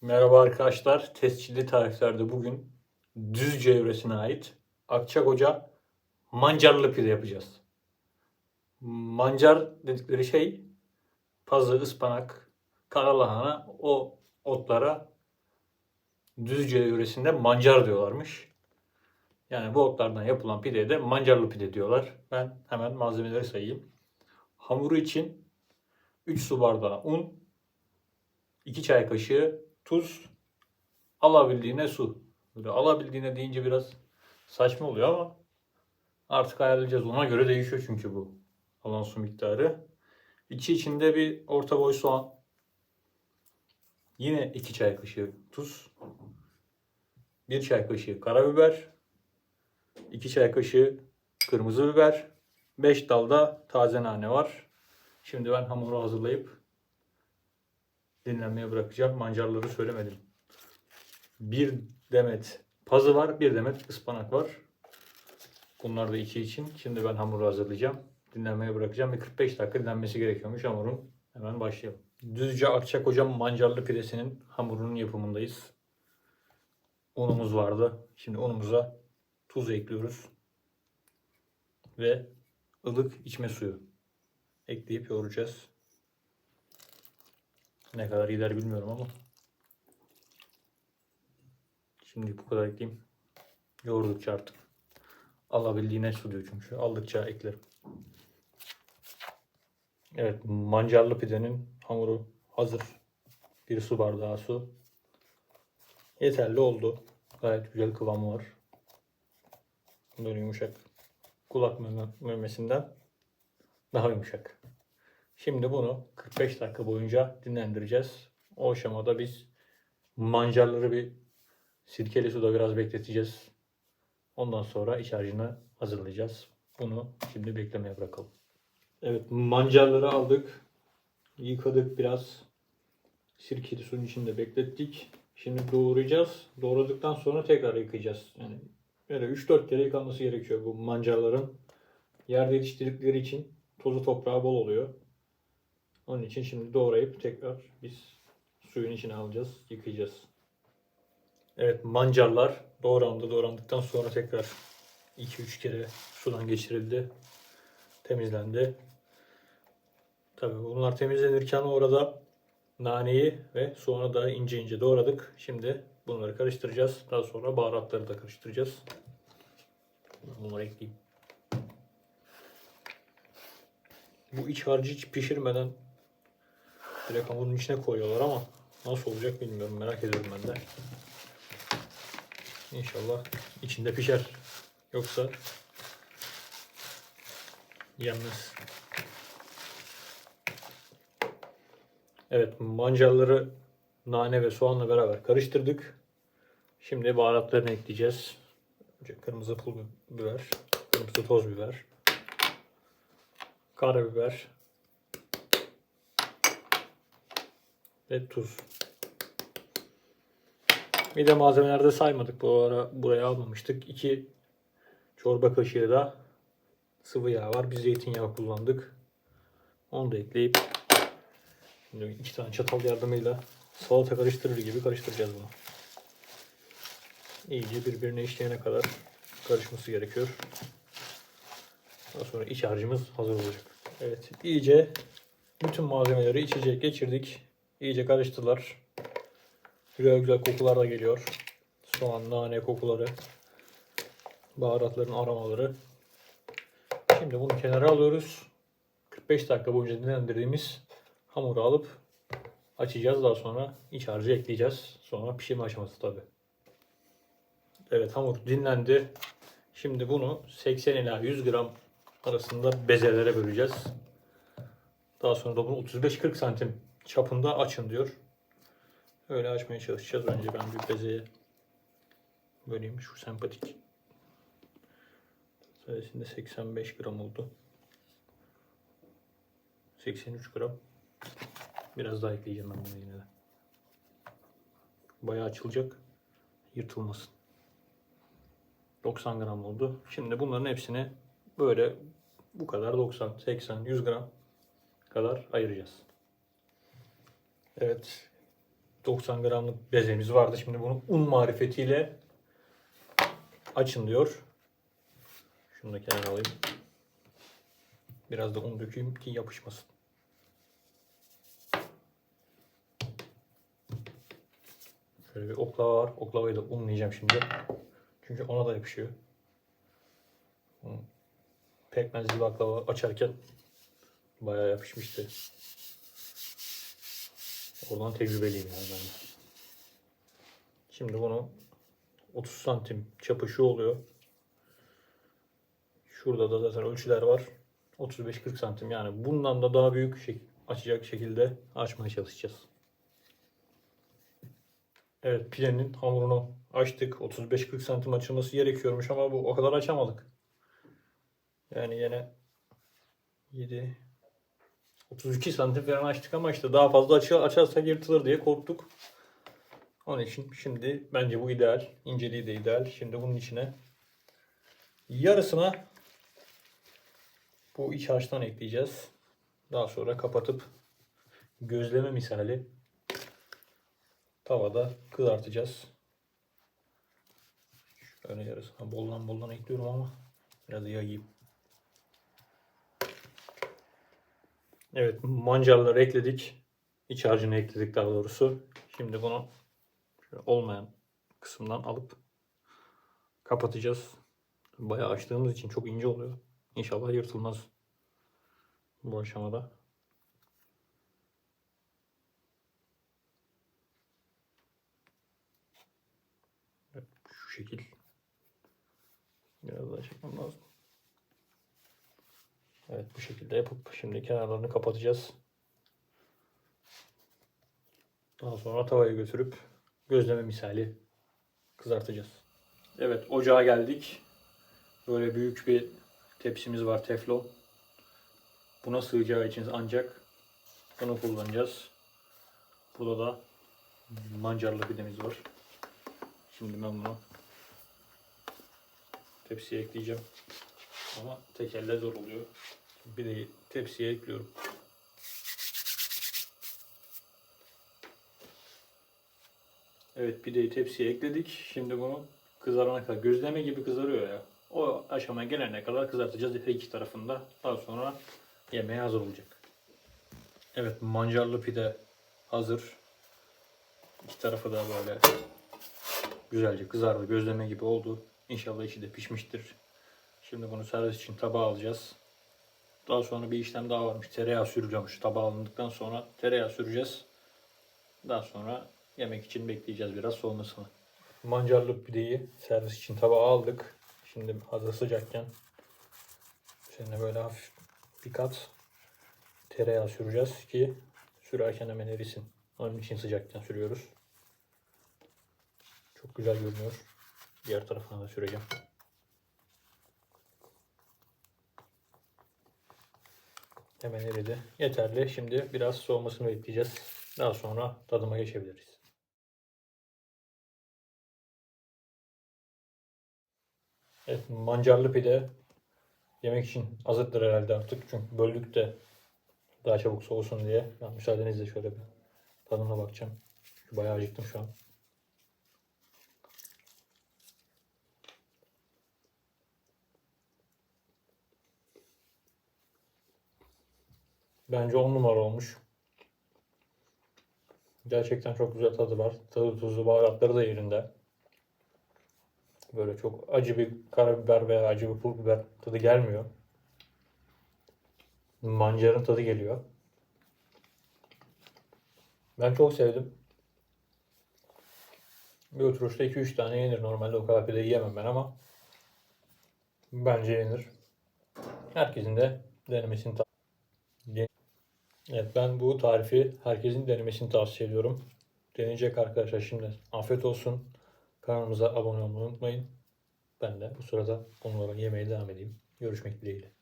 Merhaba arkadaşlar. Tescilli tariflerde bugün Düzce yöresine ait Akçakoca mancarlı pide yapacağız. Mancar dedikleri şey pazı, ıspanak, karalahana o otlara Düzce yöresinde mancar diyorlarmış. Yani bu otlardan yapılan pideye de mancarlı pide diyorlar. Ben hemen malzemeleri sayayım. Hamuru için 3 su bardağı un, 2 çay kaşığı tuz, alabildiğine su. Böyle alabildiğine deyince biraz saçma oluyor ama artık ayarlayacağız. Ona göre değişiyor çünkü bu alan su miktarı. İçi içinde bir orta boy soğan. Yine 2 çay kaşığı tuz. 1 çay kaşığı karabiber. 2 çay kaşığı kırmızı biber. 5 dal da taze nane var. Şimdi ben hamuru hazırlayıp dinlenmeye bırakacağım. Mancarları söylemedim. Bir demet pazı var, bir demet ıspanak var. Bunlar da iki için. Şimdi ben hamuru hazırlayacağım. Dinlenmeye bırakacağım ve 45 dakika dinlenmesi gerekiyormuş hamurun. Hemen başlayalım. Düzce Akçakoca mancarlı pidesinin hamurunun yapımındayız. Unumuz vardı. Şimdi unumuza tuz ekliyoruz. Ve ılık içme suyu ekleyip yoğuracağız. Ne kadar gider bilmiyorum ama. Şimdi bu kadar ekleyeyim. Yoğurdukça artık alabildiğine su diyor çünkü. Aldıkça eklerim. Evet mancarlı pidenin hamuru hazır. Bir su bardağı su. Yeterli oldu. Gayet güzel kıvamı var. Böyle yumuşak. Kulak meme- memesinden daha yumuşak. Şimdi bunu 45 dakika boyunca dinlendireceğiz. O aşamada biz mancarları bir sirkeli suda biraz bekleteceğiz. Ondan sonra iç harcını hazırlayacağız. Bunu şimdi beklemeye bırakalım. Evet mancarları aldık. Yıkadık biraz. Sirkeli suyun içinde beklettik. Şimdi doğrayacağız. Doğradıktan sonra tekrar yıkayacağız. Yani böyle 3-4 kere yıkanması gerekiyor bu mancarların. Yerde yetiştirdikleri için tozu toprağı bol oluyor. Onun için şimdi doğrayıp tekrar biz suyun içine alacağız, yıkayacağız. Evet mancarlar doğrandı. Doğrandıktan sonra tekrar 2-3 kere sudan geçirildi. Temizlendi. Tabii bunlar temizlenirken orada naneyi ve soğanı da ince ince doğradık. Şimdi bunları karıştıracağız. Daha sonra baharatları da karıştıracağız. Bunları ekleyeyim. Bu iç harcı hiç pişirmeden direkt hamurun içine koyuyorlar ama nasıl olacak bilmiyorum. Merak ediyorum ben de. İnşallah içinde pişer. Yoksa yenmez. Evet mancarları nane ve soğanla beraber karıştırdık. Şimdi baharatlarını ekleyeceğiz. Önce kırmızı pul biber, kırmızı toz biber, karabiber ve tuz. Bir de malzemelerde saymadık. Bu ara buraya almamıştık. 2 çorba kaşığı da sıvı yağ var. Biz zeytinyağı kullandık. Onu da ekleyip şimdi iki tane çatal yardımıyla salata karıştırır gibi karıştıracağız bunu. İyice birbirine işleyene kadar karışması gerekiyor. Daha sonra iç harcımız hazır olacak. Evet iyice bütün malzemeleri içecek geçirdik. İyice karıştılar. Güzel güzel kokular da geliyor. Soğan, nane kokuları. Baharatların aromaları. Şimdi bunu kenara alıyoruz. 45 dakika boyunca dinlendirdiğimiz hamuru alıp açacağız. Daha sonra iç harcı ekleyeceğiz. Sonra pişirme aşaması tabi. Evet hamur dinlendi. Şimdi bunu 80 ila 100 gram arasında bezelere böleceğiz. Daha sonra da bunu 35-40 santim çapında açın diyor. Öyle açmaya çalışacağız. Önce ben bir bezeye böleyim. Şu sempatik. Sayesinde 85 gram oldu. 83 gram. Biraz daha ekleyeceğim ben bunu yine de. Bayağı açılacak. Yırtılmasın. 90 gram oldu. Şimdi bunların hepsini böyle bu kadar 90, 80, 100 gram kadar ayıracağız. Evet. 90 gramlık bezemiz vardı. Şimdi bunu un marifetiyle açın diyor. Şunu da kenara alayım. Biraz da un dökeyim ki yapışmasın. Şöyle bir oklava var. Oklavayı da unlayacağım şimdi. Çünkü ona da yapışıyor. Pekmezli baklava açarken bayağı yapışmıştı. Oradan tecrübeliyim yani ben. de. Şimdi bunu 30 santim çapı şu oluyor. Şurada da zaten ölçüler var. 35-40 santim yani bundan da daha büyük şey, açacak şekilde açmaya çalışacağız. Evet pidenin hamurunu açtık. 35-40 santim açılması gerekiyormuş ama bu o kadar açamadık. Yani yine 7 32 santim falan açtık ama işte daha fazla açı, açarsak yırtılır diye korktuk. Onun için şimdi bence bu ideal. İnceliği de ideal. Şimdi bunun içine yarısına bu iç harçtan ekleyeceğiz. Daha sonra kapatıp gözleme misali tavada kızartacağız. Şöyle yarısına bollan bollan ekliyorum ama biraz yayayım. Evet mancarları ekledik. İç harcını ekledik daha doğrusu. Şimdi bunu olmayan kısımdan alıp kapatacağız. Bayağı açtığımız için çok ince oluyor. İnşallah yırtılmaz bu aşamada. Evet, şu şekil. Biraz daha çekmem lazım. Evet bu şekilde yapıp şimdi kenarlarını kapatacağız. Daha sonra tavaya götürüp gözleme misali kızartacağız. Evet ocağa geldik. Böyle büyük bir tepsimiz var teflon. Buna sığacağı için ancak bunu kullanacağız. Burada da mancarlı pidemiz var. Şimdi ben bunu tepsiye ekleyeceğim. Ama tek elle zor oluyor. Bir de tepsiye ekliyorum. Evet pideyi tepsiye ekledik. Şimdi bunu kızarana kadar gözleme gibi kızarıyor ya. O aşamaya gelene kadar kızartacağız her iki tarafında. Daha sonra yemeğe hazır olacak. Evet mancarlı pide hazır. İki tarafı da böyle güzelce kızardı. Gözleme gibi oldu. İnşallah içi de pişmiştir. Şimdi bunu servis için tabağa alacağız. Daha sonra bir işlem daha varmış. Tereyağı süreceğimiş. Tabağa alındıktan sonra tereyağı süreceğiz. Daha sonra yemek için bekleyeceğiz biraz soğumasını. Mancarlı pideyi servis için tabağa aldık. Şimdi hazır sıcakken üzerine böyle hafif bir kat tereyağı süreceğiz ki sürerken hemen erisin. Onun için sıcakken sürüyoruz. Çok güzel görünüyor. Diğer tarafına da süreceğim. Hemen eridi. Yeterli. Şimdi biraz soğumasını bekleyeceğiz. Daha sonra tadıma geçebiliriz. Evet, mancarlı pide yemek için hazırdır herhalde artık. Çünkü böldük de daha çabuk soğusun diye. Ben müsaadenizle şöyle bir tadına bakacağım. Bayağı acıktım şu an. Bence 10 numara olmuş. Gerçekten çok güzel tadı var. Tadı tuzu, baharatları da yerinde. Böyle çok acı bir karabiber veya acı bir pul biber tadı gelmiyor. Mancarın tadı geliyor. Ben çok sevdim. Bir oturuşta 2-3 tane yenir. Normalde o kadar pide yiyemem ben ama bence yenir. Herkesin de denemesini tavsiye Evet ben bu tarifi herkesin denemesini tavsiye ediyorum. Deneyecek arkadaşlar şimdi afiyet olsun. Kanalımıza abone olmayı unutmayın. Ben de bu sırada onlara yemeye devam edeyim. Görüşmek dileğiyle.